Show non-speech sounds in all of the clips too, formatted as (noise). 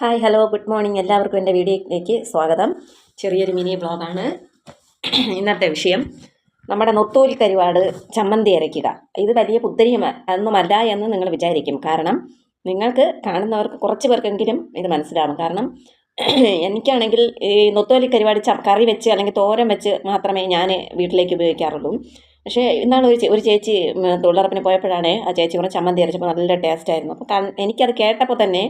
Hi hello good morning. എല്ലാവർക്കും എന്റെ വീഡിയോയിലേക്ക് സ്വാഗതം. ചെറിയൊരു മിനി ബ്ലോഗാണ് ഇന്നത്തെ വിഷയം നമ്മുടെ നൊത്തോലി കരുവാട് ചമ്മന്തി അരയ്ക്കുക. ഇത് വലിയ പുത്തരി ഒന്നുമല്ല എന്ന് നിങ്ങൾ വിചാരിക്കും. കാരണം നിങ്ങൾക്ക് കാണുന്നവർക്ക് കുറച്ച് പേർക്കെങ്കിലും ഇത് മനസ്സിലാവും. കാരണം എനിക്കാണെങ്കിൽ ഈ നൊത്തോലി കരിവാട് ച കറി വെച്ച് അല്ലെങ്കിൽ തോരൻ വെച്ച് മാത്രമേ ഞാൻ വീട്ടിലേക്ക് ഉപയോഗിക്കാറുള്ളൂ. പക്ഷേ ഇന്നാൾ ഒരു ഒരു ചേച്ചി തൊഴിലുറപ്പിന് പോയപ്പോഴാണ് ആ ചേച്ചി കൂടെ ചമ്മന്തി അരച്ചപ്പോൾ നല്ല ടേസ്റ്റായിരുന്നു അപ്പോൾ എനിക്കത് കേട്ടപ്പോൾ തന്നെ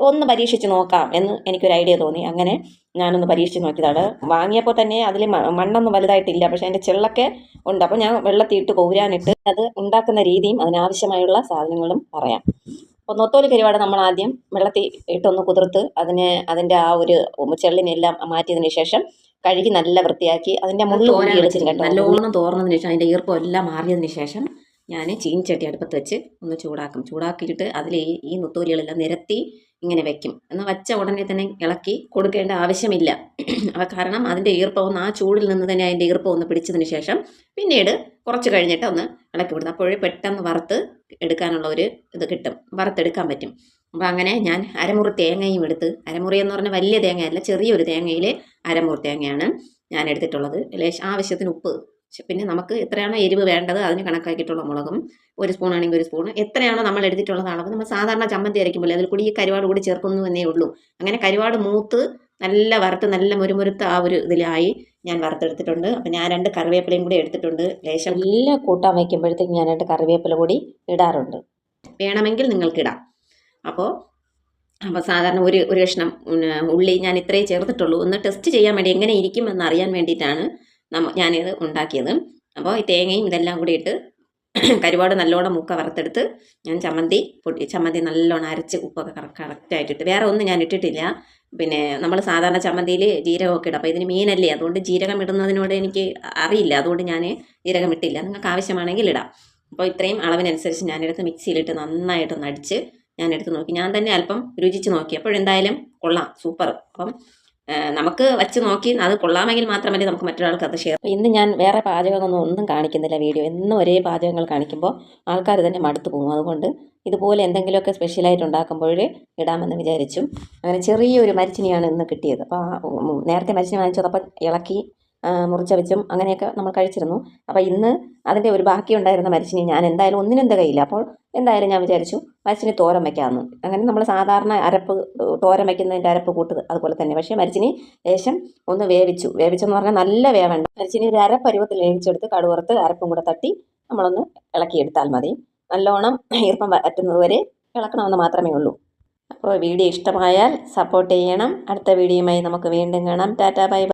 ഒന്ന് പരീക്ഷിച്ച് നോക്കാം എന്ന് എനിക്കൊരു ഐഡിയ തോന്നി. അങ്ങനെ ഞാനൊന്ന് പരീക്ഷിച്ച് നോക്കിയതാണ്. വാങ്ങിയപ്പോൾ തന്നെ അതിൽ മണ്ണൊന്നും വലുതായിട്ടില്ല. പക്ഷേ അതിന്റെ ചെള്ളൊക്കെ ഉണ്ട്. അപ്പോൾ ഞാൻ വെള്ളത്തിയിട്ട് കോരാനിട്ട് അത് ഉണ്ടാക്കുന്ന രീതിയും അതിനാവശ്യമായുള്ള സാധനങ്ങളും പറയാം. അപ്പോൾ നൊത്തോലി കരിവാട് നമ്മൾ ആദ്യം വെള്ളത്തിൽ ഇട്ടൊന്ന് കുതിർത്ത് അതിനെ അതിന്റെ ആ ഒരു ചെള്ളിനെല്ലാം മാറ്റിയതിന് ശേഷം കഴുകി നല്ല വൃത്തിയാക്കി അതിന്റെ മുള്ളു കൂടി എടുത്തിട്ട് കേട്ടോ. നല്ലോണം തോർന്നതിന് ശേഷം അതിന്റെ ഈർപ്പം എല്ലാം മാറിയതിന് ശേഷം ഞാൻ ചീനിച്ചട്ടി അടുപ്പത്ത് വെച്ച് ഒന്ന് ചൂടാക്കും. ചൂടാക്കിയിട്ട് അതിൽ ഈ ഈ നിരത്തി ഇങ്ങനെ വെക്കും. എന്നാൽ വച്ച ഉടനെ തന്നെ ഇളക്കി കൊടുക്കേണ്ട ആവശ്യമില്ല. (clears throat) അവ കാരണം അതിന്റെ ഈർപ്പം ആ ചൂടിൽ നിന്ന് തന്നെ അതിന്റെ ഈർപ്പം ഒന്ന് പിടിച്ചതിന് ശേഷം പിന്നീട് കുറച്ച് കഴിഞ്ഞിട്ട് ഒന്ന് ഇളക്കി വിടുന്നു അപ്പോഴേ പെട്ടെന്ന് വറുത്ത് എടുക്കാനുള്ള ഒരു ഇത് കിട്ടും. വറുത്തെടുക്കാൻ പറ്റും. അപ്പോൾ അങ്ങനെ ഞാൻ അരമുറി തേങ്ങയും എടുത്ത് അരമുറി എന്ന് പറഞ്ഞാൽ വലിയ തേങ്ങയല്ല ചെറിയൊരു തേങ്ങയിൽ അരമുറി തേങ്ങയാണ് ഞാൻ എടുത്തിട്ടുള്ളത്. ലേശം ആവശ്യത്തിന് ഉപ്പ് പിന്നെ നമുക്ക് എത്രയാണോ എരിവ് വേണ്ടത് അതിന് കണക്കാക്കിയിട്ടുള്ള മുളകും ഒരു സ്പൂൺ ആണെങ്കിൽ ഒരു സ്പൂൺ എത്രയാണോ നമ്മൾ എടുത്തിട്ടുള്ളത് അളവ് നമ്മൾ സാധാരണ ചമ്മന്തി അരയ്ക്കുമ്പോൾ അതിൽ കൂടി ഈ കരുവാട് കൂടി ചേർക്കുന്നു എന്നേ ഉള്ളൂ. അങ്ങനെ കരുവാട് മൂത്ത് നല്ല വറുത്ത് നല്ല മുരുമുരുത്ത് ആ ഒരു ഇതിലായി ഞാൻ വറുത്തെടുത്തിട്ടുണ്ട്. അപ്പം ഞാൻ രണ്ട് കറിവേപ്പിലയും കൂടി എടുത്തിട്ടുണ്ട്. ലേശം എല്ലാം കൂട്ടാൻ വയ്ക്കുമ്പോഴത്തേക്ക് ഞാൻ രണ്ട് കറിവേപ്പില കൂടി ഇടാറുണ്ട്. വേണമെങ്കിൽ നിങ്ങൾക്കിടാം അപ്പോൾ അപ്പോൾ സാധാരണ ഒരു ഒരു കഷ്ണം ഉള്ളി ഞാൻ ഇത്രയേ ചേർത്തിട്ടുള്ളൂ. ഒന്ന് ടെസ്റ്റ് ചെയ്യാൻ വേണ്ടി എങ്ങനെ ഇരിക്കും എന്ന് അറിയാൻ വേണ്ടിയിട്ടാണ് ഞാനിത് ഉണ്ടാക്കിയത്. അപ്പോൾ ഈ തേങ്ങയും ഇതെല്ലാം കൂടി ഇട്ട് (clears throat) കരുവാട് നല്ലോണം മൂക്ക വറുത്തെടുത്ത് ഞാൻ ചമ്മന്തി പൊടി ചമ്മന്തി നല്ലോണം അരച്ച് ഉപ്പൊക്കെ കറക്റ്റായിട്ടിട്ട് വേറെ ഒന്നും ഞാൻ ഇട്ടിട്ടില്ല. പിന്നെ നമ്മൾ സാധാരണ ചമ്മന്തിയിൽ ജീരകമൊക്കെ ഇടും. അപ്പോൾ ഇതിന് മീനല്ലേ? അതുകൊണ്ട് ജീരകം ഇടുന്നതിനോട് എനിക്ക് അറിയില്ല. അതുകൊണ്ട് ഞാൻ ജീരകം ഇട്ടില്ല. നിങ്ങൾക്ക് ആവശ്യമാണെങ്കിൽ ഇടാം. അപ്പോൾ ഇത്രയും അളവിനനുസരിച്ച് ഞാനെടുത്ത് മിക്സിയിലിട്ട് നന്നായിട്ടൊന്ന് അടിച്ച് ഞാൻ എടുത്ത് നോക്കി. ഞാൻ തന്നെ അല്പം രുചിച്ച് നോക്കി അപ്പോഴെന്തായാലും കൊള്ളാം. സൂപ്പർ. അപ്പം നമുക്ക് വച്ച് നോക്കി അത് കൊള്ളാമെങ്കിൽ മാത്രമല്ല നമുക്ക് മറ്റൊരാൾക്ക് അത് ഷെയർ ഇന്ന് ഞാൻ വേറെ പാചകമൊന്നും ഒന്നും കാണിക്കുന്നില്ല വീഡിയോ. എന്നും ഒരേ പാചകങ്ങൾ കാണിക്കുമ്പോൾ ആൾക്കാർ തന്നെ മടുത്തു പോകും. അതുകൊണ്ട് ഇതുപോലെ എന്തെങ്കിലുമൊക്കെ സ്പെഷ്യലായിട്ട് ഉണ്ടാക്കുമ്പോഴേ ഇടാമെന്ന് വിചാരിച്ചു. അങ്ങനെ ചെറിയൊരു മരിച്ചിനിയാണ് ഇന്ന് കിട്ടിയത്. അപ്പോൾ നേരത്തെ മരിച്ചിനി വാങ്ങിച്ചതപ്പോൾ ഇളക്കി ആ, മുറിച്ച വെച്ചും അങ്ങനെയൊക്കെ നമ്മൾ കഴിച്ചിരുന്നു. അപ്പോൾ ഇന്ന് അതിന്റെ ഒരു ബാക്കി ഉണ്ടായിരുന്ന മരിച്ചിനി ഞാൻ എന്തായാലും ഒന്നിനും തികയില്ല അപ്പോൾ എന്തായാലും ഞാൻ വിചാരിച്ചു മരിച്ചിനി തോരൻ വയ്ക്കാമെന്ന് അങ്ങനെ നമ്മൾ സാധാരണ അരപ്പ് തോരം തോരൻ വയ്ക്കുന്നതിന്റെ അരപ്പ് കൂട്ടത് അതുപോലെ തന്നെ. പക്ഷേ മരിച്ചിനി ലേശം ഒന്ന് വേവിച്ചു. വേവിച്ചെന്ന് പറഞ്ഞാൽ നല്ല വേവേണ്ട. മരിച്ചിനി ഒരു അരപ്പരുവത്തിൽ വേവിച്ചെടുത്ത് കടുവറുത്ത് അരപ്പും കൂടെ തട്ടി നമ്മളൊന്ന് ഇളക്കിയെടുത്താൽ മതി. നല്ലോണം ഈർപ്പം പറ്റുന്നതുവരെ ഇളക്കണമെന്ന് മാത്രമേ ഉള്ളൂ. അപ്പോൾ വീഡിയോ ഇഷ്ടമായാൽ സപ്പോർട്ട് ചെയ്യണം. അടുത്ത വീഡിയോയുമായി നമുക്ക് വീണ്ടും കാണാം. Tata bye.